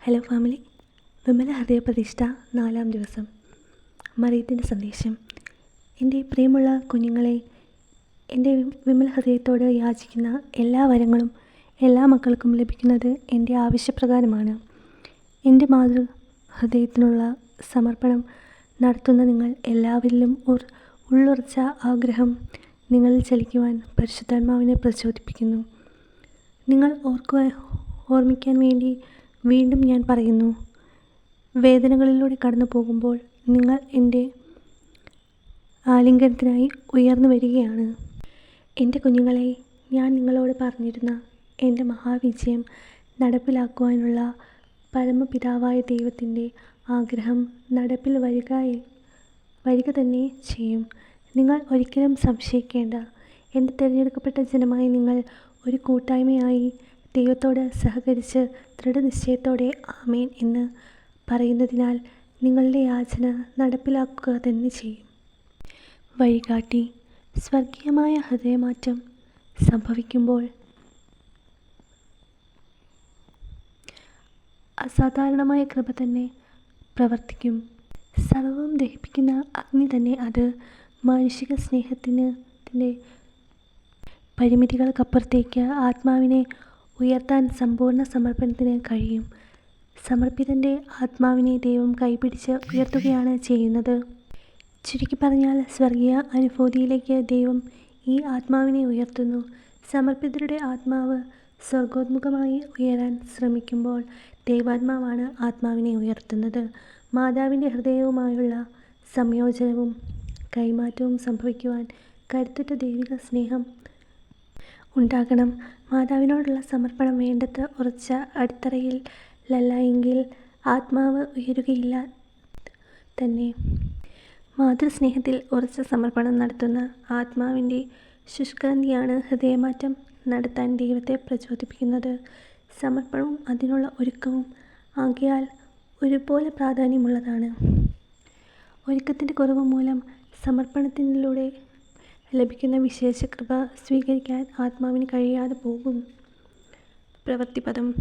Hello family Vimala ഹൃദയ പ്രതിഷ്ഠ നാലാം ദിവസം. മറിയത്തിന്റെ സന്ദേശം. എന്റെ പ്രിയമുള്ള കുഞ്ഞുങ്ങളെ എന്റെ വിമല ഹൃദയത്തോട് യാചിക്കുന്ന എല്ലാ വരങ്ങളും എല്ലാ മക്കൾക്കും ലഭിക്കുന്നത് എന്റെ ആവശ്യപ്രകാരമാണ്. എന്റെ മാതൃ ഹൃദയത്തിനുള്ള സമർപ്പണം നടത്തുന്ന നിങ്ങൾ എല്ലാവരിലും ഉർ ഉള്ളുറച്ച ആഗ്രഹം നിങ്ങളിൽ ചലിക്കുവാൻ പരിശുദ്ധാത്മാവിനെ പ്രചോദിപ്പിക്കുന്നു. നിങ്ങൾ ഓർക്കുവാൻ ഓർമ്മിക്കാൻ വേണ്ടി വീണ്ടും ഞാൻ പറയുന്നു വേദനകളിലൂടെ കടന്നു പോകുമ്പോൾ നിങ്ങൾ എന്റെ ആലിംഗനത്തിനായി ഉയർന്നു വരികയാണ്. എന്റെ കുഞ്ഞുങ്ങളെ ഞാൻ നിങ്ങളോട് പറഞ്ഞിരുന്ന എന്റെ മഹാവിജയം നടപ്പിലാക്കുവാനുള്ള പരമപിതാവായ ദൈവത്തിന്റെ ആഗ്രഹം നടപ്പിൽ വരിക വരിക തന്നെ ചെയ്യും. നിങ്ങൾ ഒരിക്കലും സംശയിക്കേണ്ട. എന്റെ തിരഞ്ഞെടുക്കപ്പെട്ട ജനമായി നിങ്ങൾ ഒരു കൂട്ടായ്മയായി ദൈവത്തോട് സഹകരിച്ച് ദൃഢനിശ്ചയത്തോടെ ആമേൻ എന്ന് പറയുന്നതിനാൽ നിങ്ങളുടെ യാചന നടപ്പിലാക്കുക തന്നെ ചെയ്യും. വഴികാട്ടി സ്വർഗീയമായ ഹൃദയമാറ്റം സംഭവിക്കുമ്പോൾ അസാധാരണമായ കൃപ തന്നെ പ്രവർത്തിക്കും. സർവം ദഹിപ്പിക്കുന്ന അഗ്നി തന്നെ അത് മാനുഷിക സ്നേഹത്തിന് പരിമിതികൾക്കപ്പുറത്തേക്ക് ആത്മാവിനെ ഉയർത്താൻ സമ്പൂർണ സമർപ്പണത്തിന് കഴിയും. സമർപ്പിതന്റെ ആത്മാവിനെ ദൈവം കൈപിടിച്ച് ഉയർത്തുകയാണ് ചെയ്യുന്നത്. ചുരുക്കി പറഞ്ഞാൽ സ്വർഗീയ അനുഭൂതിയിലേക്ക് ദൈവം ഈ ആത്മാവിനെ ഉയർത്തുന്നു. സമർപ്പിതരുടെ ആത്മാവ് സ്വർഗോത്മുഖമായി ഉയരാൻ ശ്രമിക്കുമ്പോൾ ദൈവാത്മാവാണ് ആത്മാവിനെ ഉയർത്തുന്നത്. മാതാവിന്റെ ഹൃദയവുമായുള്ള സംയോജനവും കൈമാറ്റവും സംഭവിക്കുവാൻ കരുത്തുറ്റ ദൈവിക സ്നേഹം ഉണ്ടാകണം. മാതാവിനോടുള്ള സമർപ്പണം വേണ്ടത്ര ഉറച്ച അടിത്തറയിലല്ല എങ്കിൽ ആത്മാവ് ഉയരുകയില്ല തന്നെ. മാതൃസ്നേഹത്തിൽ ഉറച്ച സമർപ്പണം നടത്തുന്ന ആത്മാവിന്റെ ശുഷ്കാന്തിയാണ് ഹൃദയമാറ്റം നടത്താൻ ദൈവത്തെ പ്രചോദിപ്പിക്കുന്നത്. സമർപ്പണവും അതിനുള്ള ഒരുക്കവും ആകയാൽ ഒരുപോലെ പ്രാധാന്യമുള്ളതാണ്. ഒരുക്കത്തിന്റെ കുറവ് മൂലം സമർപ്പണത്തിലൂടെ ലഭിക്കുന്ന വിശേഷ കൃപ സ്വീകരിക്കാൻ ആത്മാവിന് കഴിയാതെ പോകും. പ്രവൃത്തിപദം.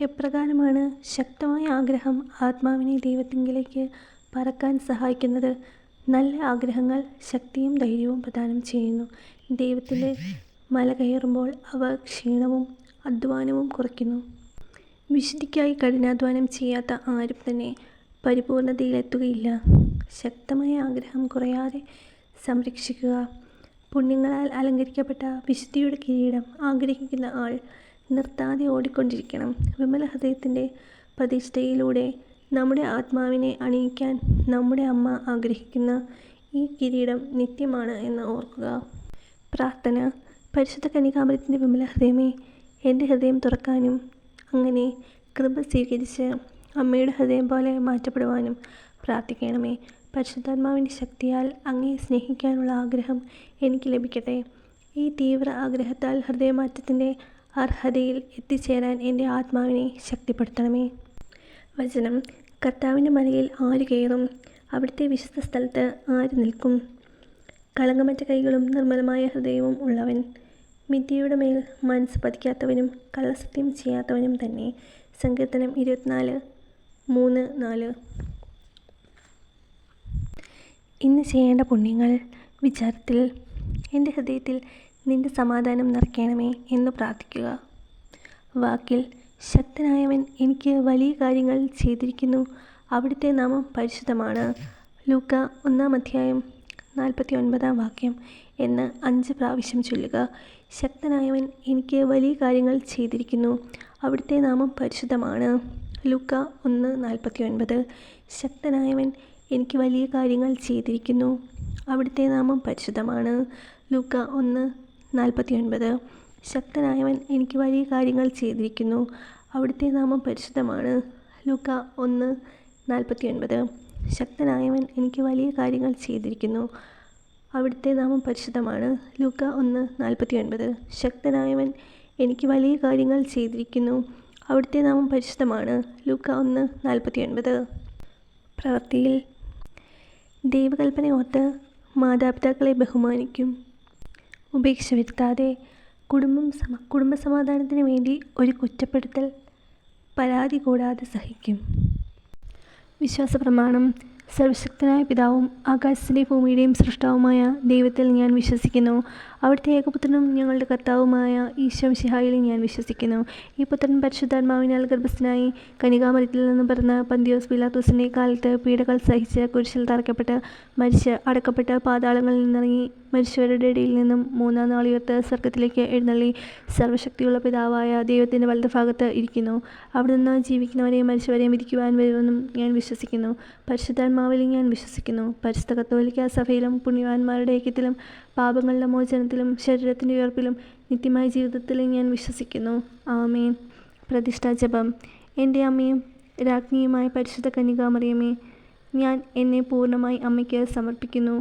എപ്രകാരമാണ് ശക്തമായ ആഗ്രഹം ആത്മാവിനെ ദൈവത്തിങ്കിലേക്ക് പറക്കാൻ സഹായിക്കുന്നത്? നല്ല ആഗ്രഹങ്ങൾ ശക്തിയും ധൈര്യവും പ്രദാനം ചെയ്യുന്നു. ദൈവത്തിന്റെ മല കയറുമ്പോൾ അവ ക്ഷീണവും അധ്വാനവും കുറയ്ക്കുന്നു. വിശുദ്ധിക്കായി കഠിനാധ്വാനം ചെയ്യാത്ത ആരും തന്നെ പരിപൂർണതയിലെത്തുകയില്ല. ശക്തമായ ആഗ്രഹം കുറയാതെ സംരക്ഷിക്കുക. പുണ്യങ്ങളാൽ അലങ്കരിക്കപ്പെട്ട വിശുദ്ധിയുടെ കിരീടം ആഗ്രഹിക്കുന്ന ആൾ നിർത്താതെ ഓടിക്കൊണ്ടിരിക്കണം. വിമല ഹൃദയത്തിന്റെ പ്രതിഷ്ഠയിലൂടെ നമ്മുടെ ആത്മാവിനെ അണിയിക്കാൻ നമ്മുടെ അമ്മ ആഗ്രഹിക്കുന്ന ഈ കിരീടം നിത്യമാണ് എന്ന് ഓർക്കുക. പ്രാർത്ഥന. പരിശുദ്ധ കനികാമരത്തിന്റെ വിമല ഹൃദയമേ എന്റെ ഹൃദയം തുറക്കാനും അങ്ങനെ കൃപ സ്വീകരിച്ച് അമ്മയുടെ ഹൃദയം പോലെ മാറ്റപ്പെടുവാനും പ്രാർത്ഥിക്കണമേ. പരിശുദ്ധാത്മാവിന്റെ ശക്തിയാൽ അങ്ങയെ സ്നേഹിക്കാനുള്ള ആഗ്രഹം എനിക്ക് ലഭിക്കട്ടെ. ഈ തീവ്ര ആഗ്രഹത്താൽ ഹൃദയമാറ്റത്തിന്റെ അർഹതയിൽ എത്തിച്ചേരാൻ എന്റെ ആത്മാവിനെ ശക്തിപ്പെടുത്തണമേ. വചനം കർത്താവിന്റെ മലയിൽ ആര് കയറും? അവിടുത്തെ വിശുദ്ധ സ്ഥലത്ത് ആര് നിൽക്കും? കളങ്കമറ്റ കൈകളും നിർമ്മലമായ ഹൃദയവും ഉള്ളവൻ. മിഥ്യയുടെ മേൽ മനസ്സ് പതിക്കാത്തവനും കള്ളസത്യം ചെയ്യാത്തവനും തന്നെ. സങ്കീർത്തനം ഇരുപത്തിനാല് മൂന്ന് നാല്. ഇന്ന് ചെയ്യേണ്ട പുണ്യങ്ങൾ വിചാരത്തിൽ എന്റെ ഹൃദയത്തിൽ നിന്റെ സമാധാനം നിറയ്ക്കണമേ എന്ന് പ്രാർത്ഥിക്കുക. വാക്കിൽ ശക്തനായവൻ എനിക്ക് വലിയ കാര്യങ്ങൾ ചെയ്തിരിക്കുന്നു. അവിടുത്തെ നാമം പരിശുദ്ധമാണ് ലൂക്ക ഒന്നാം അധ്യായം നാൽപ്പത്തി ഒൻപതാം വാക്യം എന്ന് അഞ്ച് പ്രാവശ്യം ചൊല്ലുക. ശക്തനായവൻ എനിക്ക് വലിയ കാര്യങ്ങൾ ചെയ്തിരിക്കുന്നു. അവിടുത്തെ നാമം പരിശുദ്ധമാണ് ലൂക്ക ഒന്ന് നാൽപ്പത്തി ഒൻപത് ശക്തനായവൻ എനിക്ക് വലിയ കാര്യങ്ങൾ ചെയ്തിരിക്കുന്നു. അവിടുത്തെ നാമം പരിശുദ്ധമാണ്. ലൂക്ക ഒന്ന് നാൽപ്പത്തി ഒൻപത് ശക്തനായവൻ എനിക്ക് വലിയ കാര്യങ്ങൾ ചെയ്തിരിക്കുന്നു. അവിടുത്തെ നാമം പരിശുദ്ധമാണ്. ലൂക്ക ഒന്ന് നാൽപ്പത്തി ഒൻപത് ശക്തനായവൻ എനിക്ക് വലിയ കാര്യങ്ങൾ ചെയ്തിരിക്കുന്നു. അവിടുത്തെ നാമം പരിശുദ്ധമാണ്. ലൂക്ക ഒന്ന് നാൽപ്പത്തി ഒൻപത് ശക്തനായവൻ എനിക്ക് വലിയ കാര്യങ്ങൾ ചെയ്തിരിക്കുന്നു. അവിടുത്തെ നാമം പരിശുദ്ധമാണ്. ലൂക്ക ഒന്ന് നാൽപ്പത്തി ഒൻപത് പ്രവൃത്തിയിൽ ദൈവകൽപ്പന ഓർത്ത് മാതാപിതാക്കളെ ബഹുമാനിക്കും. ഉപേക്ഷ വരുത്താതെ കുടുംബം സമ കുടുംബ സമാധാനത്തിന് വേണ്ടി ഒരു കുറ്റപ്പെടുത്തൽ പരാതി കൂടാതെ സഹിക്കും. വിശ്വാസപ്രമാണം സർവശക്തനായ പിതാവും ആകാശത്തിന്റെ ഭൂമിയുടെയും സൃഷ്ടാവുമായ ദൈവത്തിൽ ഞാൻ വിശ്വസിക്കുന്നു. അവിടുത്തെ ഏകപുത്രനും ഞങ്ങളുടെ കർത്താവുമായ ഈശോ മിശിഹായിൽ ഞാൻ വിശ്വസിക്കുന്നു. ഈ പുത്രൻ പരിശുദ്ധാത്മാവിനാൽ ഗർഭസ്ഥനായി കനികാമരത്തിൽ നിന്ന് പിറന്ന പന്തിയോസ് പിലാത്തോസിന്റെ കാലത്ത് പീഡകൾ സഹിച്ച് കുരിശിൽ തറക്കപ്പെട്ട് മരിച്ച് അടക്കപ്പെട്ട പാതാളങ്ങളിൽ നിന്നിറങ്ങി മരിച്ചവരുടെ ഇടയിൽ നിന്നും മൂന്നാം നാൾ ഉയർത്ത് സ്വർഗത്തിലേക്ക് എഴുന്നള്ളി സർവശക്തിയുള്ള പിതാവായ ദൈവത്തിന്റെ വലതുഭാഗത്ത് ഇരിക്കുന്നു. അവിടെ നിന്ന് ജീവിക്കുന്നവരെയും മരിച്ചവരെയും വിധിക്കുവാൻ വരുമെന്നും ഞാൻ വിശ്വസിക്കുന്നു. പരിശുദ്ധാത്മാവിൽ ഞാൻ വിശ്വസിക്കുന്നു. പരിശുദ്ധ കത്തോലിക്ക സഭയിലും പുണ്യവാന്മാരുടെ ഐക്യത്തിലും പാപങ്ങളുടെ മോചനത്തിലും ശരീരത്തിന്റെ ഉയർപ്പിലും നിത്യമായ ജീവിതത്തിലും ഞാൻ വിശ്വസിക്കുന്നു. ആമേൻ. പ്രതിഷ്ഠാ ജപം. എന്റെ അമ്മയും രാജ്ഞിയുമായ പരിശുദ്ധ കന്യകാമറിയമേ ഞാൻ എന്നെ പൂർണമായി അമ്മയ്ക്ക് സമർപ്പിക്കുന്നു.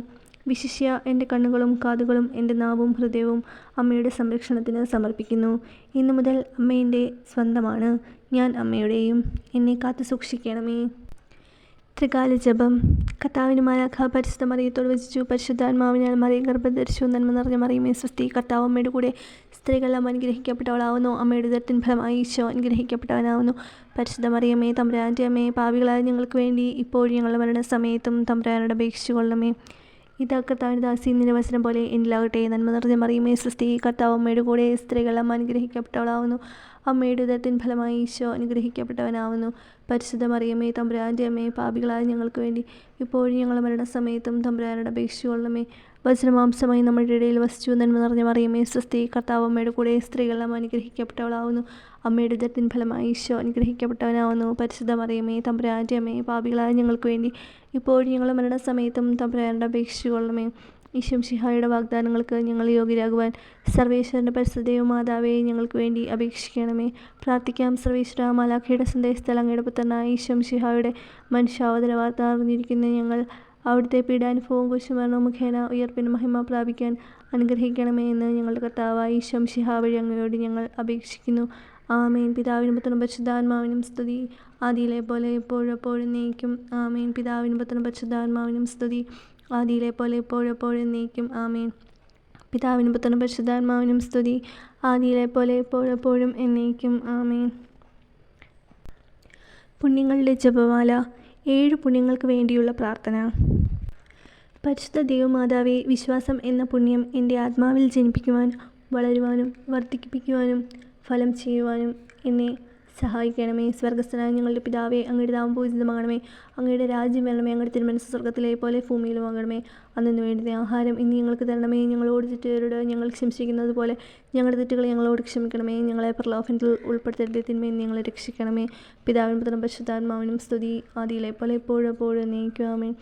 വിശിഷ്യ എന്റെ കണ്ണുകളും കാതുകളും എന്റെ നാവും ഹൃദയവും അമ്മയുടെ സംരക്ഷണത്തിന് സമർപ്പിക്കുന്നു. ഇന്നു മുതൽ അമ്മ എന്റെ സ്വന്തമാണ്. ഞാൻ അമ്മയുടെയും എന്നെ കാത്തു സൂക്ഷിക്കണമേ ത്രികാല ജപം. കർത്താവിന് മാലാഖ പരിശുദ്ധ മറിയത്തോട് വചിച്ചു പരിശുദ്ധാത്മാവിനാൽ മറിയം ഗർഭം ധരിച്ചു നന്മ നിറഞ്ഞ മറിയമേ സ്വസ്തി കർത്താവ് അമ്മയുടെ കൂടെ സ്ത്രീകളെല്ലാം അനുഗ്രഹിക്കപ്പെട്ടവളാവുന്നു. അമ്മയുടെ ഉദരത്തിൻ ഫലമായി ഈശോ അനുഗ്രഹിക്കപ്പെട്ടവനാവുന്നു. പരിശുദ്ധ മറിയമ്മേ തമ്പുരാന്റെ അമ്മേ പാവികളായ ഞങ്ങൾക്ക് വേണ്ടി ഇപ്പോഴും ഞങ്ങളുടെ മരണസമയത്തും തമ്പുരാനോട് അപേക്ഷിച്ചു കൊള്ളണമേ. ഇതാ കർത്താവിന്റെ ദാസി നിരവസരം പോലെ എന്നിലാകട്ടെ. നന്മ നിറഞ്ഞ മറിയമേ സൃഷ്ടി കർത്താവ് അമ്മയുടെ കൂടെ സ്ത്രീകളെല്ലാം അനുഗ്രഹിക്കപ്പെട്ടവളാവുന്നു. അമ്മയുടെ ഉദരത്തിൻ ഫലമായി ഈശോ അനുഗ്രഹിക്കപ്പെട്ടവനാവുന്നു. പരിശുദ്ധ മറിയമ്മേ തമ്പുരാന്റെ അമ്മയെ പാപികളായ ഞങ്ങൾക്ക് വേണ്ടി ഇപ്പോഴും ഞങ്ങളുടെ മരണസമയത്തും തമ്പുരാനോട് അപേക്ഷിച്ചുകൊള്ളണമേ വചനമാംസമായി നമ്മുടെ ഇടയിൽ വസിച്ചു നന്മ നിറഞ്ഞ മറിയമ്മേ സ്വസ്തി കർത്താവ് അമ്മയുടെ കൂടെ സ്ത്രീകളെല്ലാം അനുഗ്രഹിക്കപ്പെട്ടവളാവുന്നു. അമ്മയുടെ ഉദരത്തിൻ ഫലമായി ഈശോ അനുഗ്രഹിക്കപ്പെട്ടവനാവുന്നു. പരിശുദ്ധ മറിയമ്മേ തമ്പുരാന്റെ അമ്മയെ പാപികളായ ഞങ്ങൾക്ക് വേണ്ടി ഇപ്പോഴും ഞങ്ങളുടെ മരണസമയത്തും തമ്പുരാനോട് അപേക്ഷിച്ചുകൊള്ളണമേ ഈശംഷിഹായുടെ വാഗ്ദാനങ്ങൾക്ക് ഞങ്ങൾ യോഗ്യരാകുവാൻ സർവേശ്വരന്റെ പരിസ്ഥിതിയോ മാതാവേ ഞങ്ങൾക്ക് വേണ്ടി അപേക്ഷിക്കണമേ. പ്രാർത്ഥിക്കാം സർവേശ്വര മാലാഖയുടെ സന്ദേശത്തിൽ അങ്ങയുടെ പുത്രനായ ഈശംഷിഹായുടെ മനുഷ്യാവതര വാർത്ത അറിഞ്ഞിരിക്കുന്ന ഞങ്ങൾ അവിടുത്തെ പീഡാനുഭവവും കുശുമരണവും മുഖേന ഉയർപ്പിന് മഹിമ പ്രാപിക്കാൻ അനുഗ്രഹിക്കണമേ എന്ന് ഞങ്ങളുടെ കർത്താവായ ഈശംഷിഹ വഴി അങ്ങയോട് ഞങ്ങൾ അപേക്ഷിക്കുന്നു. ആമേൻ. പിതാവിനും പുത്രനും പരിശുദ്ധാത്മാവിനും സ്തുതി. ആദിയിലെ പോലെ എപ്പോഴും എപ്പോഴും നീക്കും ആമേൻ. പിതാവിനും പുത്രനും പരിശുദ്ധാത്മാവിനും സ്തുതി. ആദിയിലെ പോലെ എപ്പോഴെപ്പോഴും നീക്കും. ആമേൻ. പിതാവിനും പുത്രനും പരിശുദ്ധാത്മാവിനും സ്തുതി. ആദിയിലെ പോലെ എപ്പോഴെപ്പോഴും എന്നേക്കും. ആമേൻ. പുണ്യങ്ങളുടെ ജപമാല. ഏഴ് പുണ്യങ്ങൾക്ക് വേണ്ടിയുള്ള പ്രാർത്ഥന. പരിശുദ്ധ ദൈവമാതാവെ വിശ്വാസം എന്ന പുണ്യം എന്റെ ആത്മാവിൽ ജനിപ്പിക്കുവാൻ വളരുവാനും വർദ്ധിപ്പിക്കുവാനും ഫലം ചെയ്യുവാനും എന്നെ സഹായിക്കണമേ. സ്വർഗസ്ഥനായ ഞങ്ങളുടെ പിതാവേ അങ്ങയുടെ നാമം പൂജിതമാകണമേ അങ്ങയുടെ രാജ്യം വരണമേ. അങ്ങയുടെ തിരുമനസ് സ്വർഗത്തിലെ പോലെ ഭൂമിയിലും ആകണമേ അന്നു വേണ്ടുന്ന ആഹാരം ഇനി ഞങ്ങൾക്ക് തരണമേ. ഞങ്ങളോട് തെറ്റുകാരോട് ഞങ്ങൾ ക്ഷമിച്ചിരിക്കുന്നത് പോലെ ഞങ്ങളുടെ തെറ്റുകൾ ഞങ്ങളോട് ക്ഷമിക്കണമേ. ഞങ്ങളെ പ്രലോഭനത്തിൽ ഉൾപ്പെടുത്തരുത് തിന്മയിൽ ഞങ്ങളെ രക്ഷിക്കണമേ. പിതാവിനും പുത്രനും പരിശുദ്ധാത്മാവിനും സ്തുതി. ആദിയിലെ പോലെ എപ്പോഴും എപ്പോഴും നീക്കുവാമേ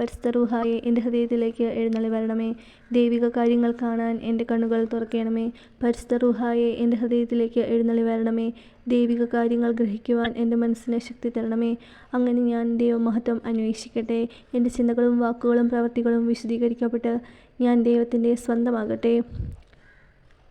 പരിസ്ഥ റൂഹായെ എന്റെ ഹൃദയത്തിലേക്ക് എഴുന്നള്ളി വരണമേ. ദൈവിക കാര്യങ്ങൾ കാണാൻ എന്റെ കണ്ണുകൾ തുറക്കണമേ. പരിസ്ഥ റൂഹായെ എന്റെ ഹൃദയത്തിലേക്ക് എഴുന്നള്ളി വരണമേ. ദൈവിക കാര്യങ്ങൾ ഗ്രഹിക്കുവാൻ എന്റെ മനസ്സിനെ ശക്തി തരണമേ. അങ്ങനെ ഞാൻ ദൈവമഹത്വം അന്വേഷിക്കട്ടെ. എന്റെ ചിന്തകളും വാക്കുകളും പ്രവൃത്തികളും വിശദീകരിക്കപ്പെട്ട് ഞാൻ ദൈവത്തിന്റെ സ്വന്തമാകട്ടെ.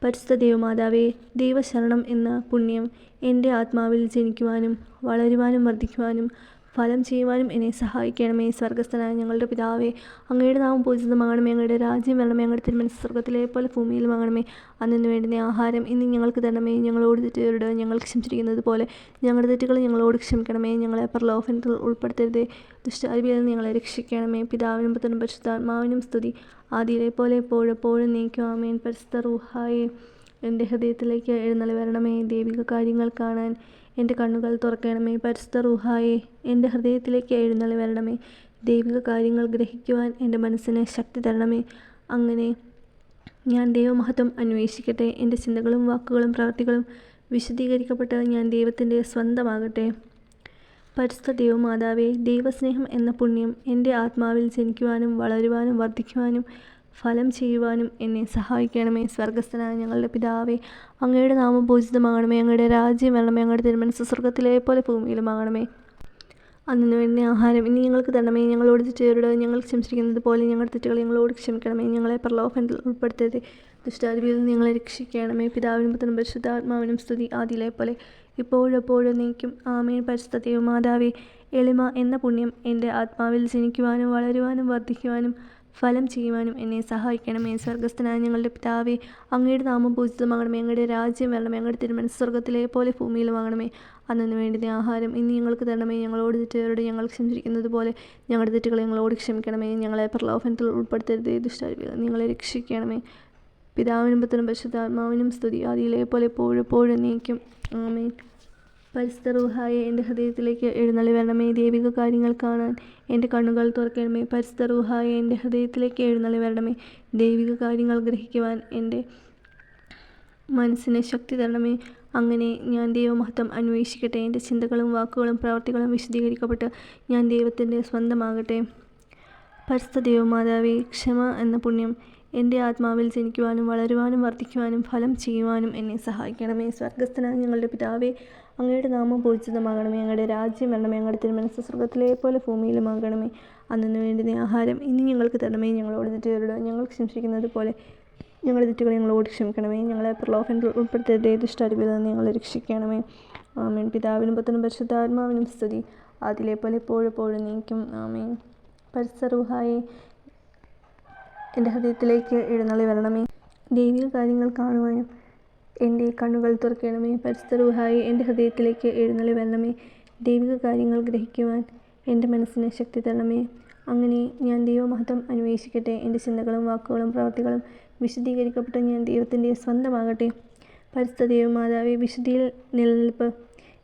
പരിസ്ഥ ദൈവമാതാവേ ദൈവശരണം എന്ന പുണ്യം എന്റെ ആത്മാവിൽ ജനിക്കുവാനും വളരുവാനും വർദ്ധിക്കുവാനും ഫലം ചെയ്യുവാനും എന്നെ സഹായിക്കണമേ. സ്വർഗസ്ഥനായ ഞങ്ങളുടെ പിതാവേ അങ്ങയുടെ നാമം പൂജിതമാകണമേ. അങ്ങയുടെ രാജ്യം വരണമേ. അങ്ങയുടെ തിരുമനസ് സ്വർഗത്തിലെ പോലെ ഭൂമിയിലുമാകണമേ അന്നു വേണ്ടുന്ന ആഹാരം ഇന്ന് ഞങ്ങൾക്ക് തരണമേ. ഞങ്ങളോട് തെറ്റുകാരോട് ഞങ്ങൾ ക്ഷമിച്ചിരിക്കുന്നത് പോലെ ഞങ്ങളുടെ തെറ്റുകൾ ഞങ്ങളോട് ക്ഷമിക്കണമേ. ഞങ്ങളെ പ്രലോഭനത്തിൽ ഉൾപ്പെടുത്തരുതേ. നിന്ന് ഞങ്ങളെ രക്ഷിക്കണമേ. പിതാവിനും പുത്രനും പരിശുദ്ധാത്മാവിനും സ്തുതി. ആദിയിലെ പോലെ എപ്പോഴെപ്പോഴും നീക്കുവാമേൻ പരിശുദ്ധ റൂഹായെ എന്റെ ഹൃദയത്തിലേക്ക് എഴുന്നള്ളി വരണമേ. ദൈവിക കാര്യങ്ങൾ കാണാൻ എന്റെ കണ്ണുകൾ തുറക്കണമേ പരിശുദ്ധ റുഹായെ എന്റെ ഹൃദയത്തിലേക്ക് എഴുന്നള്ളി വരണമേ ദൈവിക കാര്യങ്ങൾ ഗ്രഹിക്കുവാൻ എന്റെ മനസ്സിന് ശക്തി തരണമേ. അങ്ങനെ ഞാൻ ദൈവമഹത്വം അന്വേഷിക്കട്ടെ എന്റെ ചിന്തകളും വാക്കുകളും പ്രവൃത്തികളും വിശദീകരിക്കപ്പെട്ട് ഞാൻ ദൈവത്തിന്റെ സ്വന്തമാകട്ടെ. പരിശുദ്ധ ദൈവമാതാവേ ദൈവസ്നേഹം എന്ന പുണ്യം എന്റെ ആത്മാവിൽ ജനിക്കുവാനും വളരുവാനും വർദ്ധിക്കുവാനും ഫലം ചെയ്യുവാനും എന്നെ സഹായിക്കണമേ. സ്വർഗസ്ഥനായ ഞങ്ങളുടെ പിതാവേ അങ്ങയുടെ നാമം പൂജിതമാകണമേ. അങ്ങയുടെ രാജ്യം വരണമേ. അങ്ങയുടെ തിരുമനസ് സ്വർഗത്തിലെ പോലെ ഭൂമിയിലുമാകണമേ. അന്നു എന്നെ ആഹാരം ഇനി ഞങ്ങൾക്ക് തരണമേ. ഞങ്ങളോട് തെറ്റുകാരോട് ഞങ്ങൾ ക്ഷമിച്ചിരിക്കുന്നത് പോലെ ഞങ്ങളുടെ തെറ്റുകൾ ഞങ്ങളോട് ക്ഷമിക്കണമേ. ഞങ്ങളെ പ്രലോഭനത്തിൽ ഉൾപ്പെടുത്തരുത്. ദുഷ്ടാരൂപിയിൽ നിന്ന് ഞങ്ങളെ രക്ഷിക്കണമേ. പിതാവിനും പുത്രനും പരിശുദ്ധാത്മാവിനും സ്തുതി ആദിയിലെ പോലെ. ഇപ്പോഴെപ്പോഴും നീക്കും. ആമേൻ. പരിശുദ്ധ ദൈവമാതാവേ എളിമ എന്ന പുണ്യം എന്റെ ആത്മാവിൽ ജനിക്കുവാനും വളരുവാനും വർദ്ധിക്കുവാനും ഫലം ചെയ്യുവാനും എന്നെ സഹായിക്കണമേ സ്വർഗസ്ഥനായ ഞങ്ങളുടെ പിതാവേ അങ്ങയുടെ നാമം പൂജിതമാകണമേ. അങ്ങയുടെ രാജ്യം വരണമേ. അങ്ങയുടെ തിരുമനസ് സ്വർഗത്തിലെ പോലെ ഭൂമിയിലുമാകണമേ അന്നു വേണ്ടുന്ന ആഹാരം ഇനി ഞങ്ങൾക്ക് തരണമേ. ഞങ്ങളോട് തെറ്റുകാരോട് ഞങ്ങൾ ക്ഷമിച്ചിരിക്കുന്നത് പോലെ ഞങ്ങളുടെ തെറ്റുകളെ ഞങ്ങളോട് ക്ഷമിക്കണമേ. ഞങ്ങളെ പ്രലോഭനത്തിൽ ഉൾപ്പെടുത്തരുത്. ദുഷ്ടാരികൾ നിങ്ങളെ രക്ഷിക്കണമേ. പിതാവിനും പുത്രനും പരിശുദ്ധാത്മാവിനും സ്തുതി. ആദിയിലെ പോലെ എപ്പോഴും എപ്പോഴും നീക്കും ആമേൻ. പരിസ്ഥറൂഹായെ എന്റെ ഹൃദയത്തിലേക്ക് എഴുന്നള്ളി വരണമേ. ദൈവിക കാര്യങ്ങൾ കാണാൻ എന്റെ കണ്ണുകൾ തുറക്കണമേ. പരിസ്ഥറൂഹായെ എന്റെ ഹൃദയത്തിലേക്ക് എഴുന്നള്ളി വരണമേ. ദൈവിക കാര്യങ്ങൾ ഗ്രഹിക്കുവാൻ എന്റെ മനസ്സിന് ശക്തി തരണമേ. അങ്ങനെ ഞാൻ ദൈവമഹത്വം അന്വേഷിക്കട്ടെ. എന്റെ ചിന്തകളും വാക്കുകളും പ്രവർത്തികളും വിശദീകരിക്കപ്പെട്ട് ഞാൻ ദൈവത്തിന്റെ സ്വന്തമാകട്ടെ. പരിസ്ഥ ദൈവമാതാവേ ക്ഷമ എന്ന പുണ്യം എന്റെ ആത്മാവിൽ ജനിക്കുവാനും വളരുവാനും വർദ്ധിക്കുവാനും ഫലം ചെയ്യുവാനും എന്നെ സഹായിക്കണമേ. സ്വർഗസ്ഥനായ ഞങ്ങളുടെ പിതാവേ അങ്ങയുടെ നാമം പൂജിതമാകണമേ അങ്ങയുടെ രാജ്യം വരണമേ. അങ്ങയുടെ തിരുമനസ് സ്വർഗത്തിലെ പോലെ ഭൂമിയിലുമാകണമേ. അന്നു നീ ആഹാരം ഇനി ഞങ്ങൾക്ക് തരണമേ. ഞങ്ങളോട് തെറ്റുകാരോട് ഞങ്ങൾക്ക് ശംസിക്കുന്നത് പോലെ ഞങ്ങളുടെ തെറ്റുകൾ ഞങ്ങളോട് ക്ഷമിക്കണമേ. ഞങ്ങളെ പ്രലോഭനത്തിൽ ഉൾപ്പെടുത്തരുതേ ദുഷ്ടറിവിൽ നിന്ന് ഞങ്ങളെ രക്ഷിക്കണമേ. ആമേൻ. പിതാവിനും പുത്രനും പരിശുദ്ധാത്മാവിനും സ്തുതി. അതിലെ പോലെ എപ്പോഴും നീക്കും. ആമേൻ. പരിസറുഹായെ എന്റെ ഹൃദയത്തിലേക്ക് എഴുന്നള്ളി വരണമേ. ദൈവിക കാര്യങ്ങൾ കാണുവാനും എന്റെ കണ്ണുകൾ തുറക്കണമേ. പരിസ്ഥിതിഹായി എന്റെ ഹൃദയത്തിലേക്ക് എഴുന്നള്ളി വരണമേ. ദൈവിക കാര്യങ്ങൾ ഗ്രഹിക്കുവാൻ എന്റെ മനസ്സിന് ശക്തി തരണമേ. അങ്ങനെ ഞാൻ ദൈവമഹത്വം അന്വേഷിക്കട്ടെ. എന്റെ ചിന്തകളും വാക്കുകളും പ്രവർത്തികളും വിശദീകരിക്കപ്പെട്ട ഞാൻ ദൈവത്തിന്റെ സ്വന്തമാകട്ടെ. പരിസ്ഥിതി മാതാവി വിശുദ്ധിയിൽ നിലനിൽപ്പ്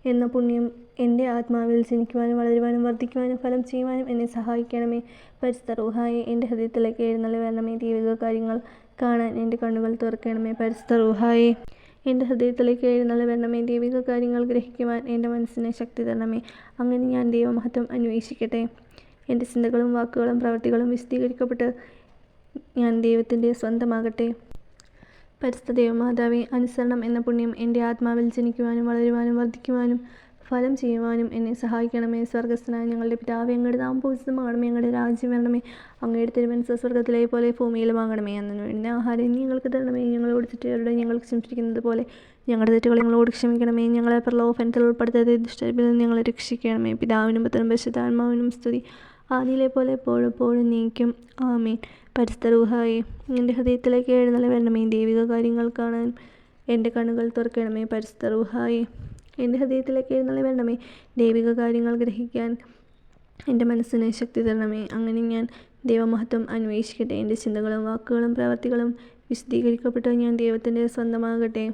എന്ന പുണ്യം എന്റെ ആത്മാവിൽ ജനിക്കുവാനും വളരുവാനും വർദ്ധിക്കുവാനും ഫലം ചെയ്യുവാനും എന്നെ സഹായിക്കണമേ. പരിസ്ഥ റൂഹായെ എന്റെ ഹൃദയത്തിലേക്ക് എഴുന്നള്ളി വരണമേ. ദൈവിക കാര്യങ്ങൾ കാണാൻ എന്റെ കണ്ണുകൾ തുറക്കണമേ. പരിസ്ഥ റൂഹായെ. എന്റെ ഹൃദയത്തിലേക്ക് എഴുന്നള്ളി വരണമേ. ദൈവിക കാര്യങ്ങൾ ഗ്രഹിക്കുവാൻ എന്റെ മനസ്സിനെ ശക്തി തരണമേ. അങ്ങനെ ഞാൻ ദൈവമഹത്വം അന്വേഷിക്കട്ടെ. എന്റെ ചിന്തകളും വാക്കുകളും പ്രവൃത്തികളും വിശദീകരിക്കപ്പെട്ട് ഞാൻ ദൈവത്തിന്റെ സ്വന്തമാകട്ടെ. പരിസ്ഥ ദൈവമാതാവേ അനുസരണം എന്ന പുണ്യം എന്റെ ആത്മാവിൽ ജനിക്കുവാനും വളരുവാനും വർദ്ധിക്കുവാനും ഫലം ചെയ്യുവാനും എന്നെ സഹായിക്കണമേ. സ്വർഗസ്ഥനായ ഞങ്ങളുടെ പിതാവ് അങ്ങയുടെ നാം പൂജിതമാകണമേ ഞങ്ങളുടെ രാജ്യം വരണമേ. അങ്ങയുടെ തിരുമനസ് സ്വർഗത്തിലെ പോലെ ഭൂമിയിലുമാകണമേ അന്നു വേണ്ടി ആഹാരം ഞങ്ങൾക്ക് തരണമേ. ഞങ്ങളോട് തെറ്റുകാരുടെ ഞങ്ങൾ ക്ഷമിച്ചിരിക്കുന്നത് പോലെ ഞങ്ങളുടെ തെറ്റുകൾ ഞങ്ങളോട് ക്ഷമിക്കണമേ. ഞങ്ങളെ പ്രലോഭനത്തിൽ ഉൾപ്പെടുത്താതെ ദുഷ്ടരിപ്പിൽ നിന്ന് ഞങ്ങളെ രക്ഷിക്കണമേ. പിതാവിനും പുത്രനും പരിശുദ്ധാത്മാവിനും സ്തുതി. ആദിയിലെ പോലെ എപ്പോഴും എപ്പോഴും നീക്കും. ആമേൻ. പരിസ്ഥരൂഹായി എന്റെ ഹൃദയത്തിലേക്ക് എഴുന്നള്ളി വരണമേ. ദൈവിക കാര്യങ്ങൾ കാണാൻ എന്റെ കണ്ണുകൾ തുറക്കണമേ. പരിസ്ഥിതിഹായി എന്റെ ഹൃദയത്തിലേക്ക് എഴുന്നള്ളി വരണമേ. ദൈവിക കാര്യങ്ങൾ ഗ്രഹിക്കാൻ എന്റെ മനസ്സിനെ ശക്തി തരണമേ. അങ്ങനെ ഞാൻ ദൈവമഹത്വം അന്വേഷിക്കട്ടെ. എന്റെ ചിന്തകളും വാക്കുകളും പ്രവർത്തികളും വിശദീകരിക്കപ്പെട്ട് ഞാൻ ദൈവത്തിന്റെ സ്വന്തമാകട്ടെ.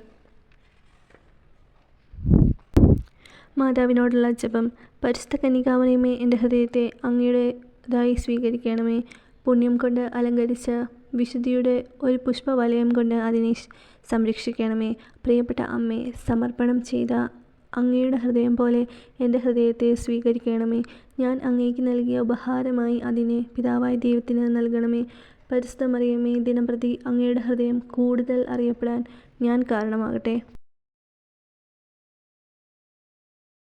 മാതാവിനോടുള്ള ജപം പരിശുദ്ധ കന്യകാമണിയമേ എന്റെ ഹൃദയത്തെ അങ്ങയുടേതായി സ്വീകരിക്കണമേ. പുണ്യം കൊണ്ട് അലങ്കരിച്ച വിശുദ്ധിയുടെ ഒരു പുഷ്പവലയം കൊണ്ട് അതിനെ സംരക്ഷിക്കണമേ. പ്രിയപ്പെട്ട അമ്മേ സമർപ്പണം ചെയ്ത അങ്ങയുടെ ഹൃദയം പോലെ എന്റെ ഹൃദയത്തെ സ്വീകരിക്കണമേ. ഞാൻ അങ്ങേക്ക് നൽകിയ ഉപഹാരമായി അതിനെ പിതാവായ ദൈവത്തിന് നൽകണമേ. പരിശുദ്ധ മറിയമേ ദിനംപ്രതി അങ്ങയുടെ ഹൃദയം കൂടുതൽ അറിയപ്പെടാൻ ഞാൻ കാരണമാകട്ടെ.